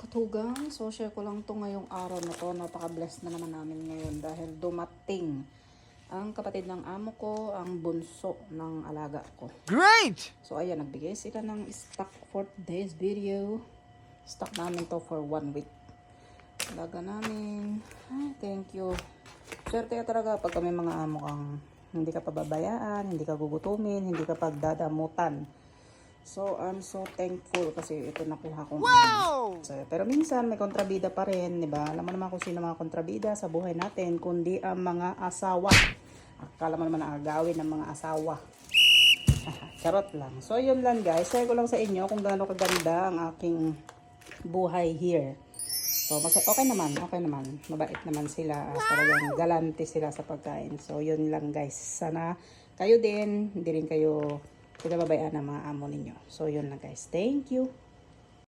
katugang. So, share ko lang to ngayong araw na to. Napaka-blessed na naman namin ngayon dahil dumating ang kapatid ng amo ko, ang bunso ng alaga ko. Great! So, ayan, nagbigay sila ng stock for today's video. Stock namin to for one week. Alaga namin. Ay, thank you. Swerte ka talaga pag kami mga amo kang hindi ka pababayaan, hindi ka gugutumin, hindi ka pagdadamutan. So, I'm so thankful kasi ito nakuha ko. Wow! So, pero minsan may kontrabida pa rin, di ba? Alam mo naman kung sino mga kontrabida sa buhay natin, kundi ang mga asawa. Akala mo naman ang agawin ng mga asawa. Charot lang. So, yun lang guys. Share ko lang sa inyo kung gaano kaganda ang aking buhay here. So, mas okay naman. Okay naman. Mabait naman sila. Ah, Talagang galante sila sa pagkain. So, yun lang guys. Sana kayo din, hindi rin kayo pinababayaan ng mga amo ninyo. So, yun lang guys. Thank you.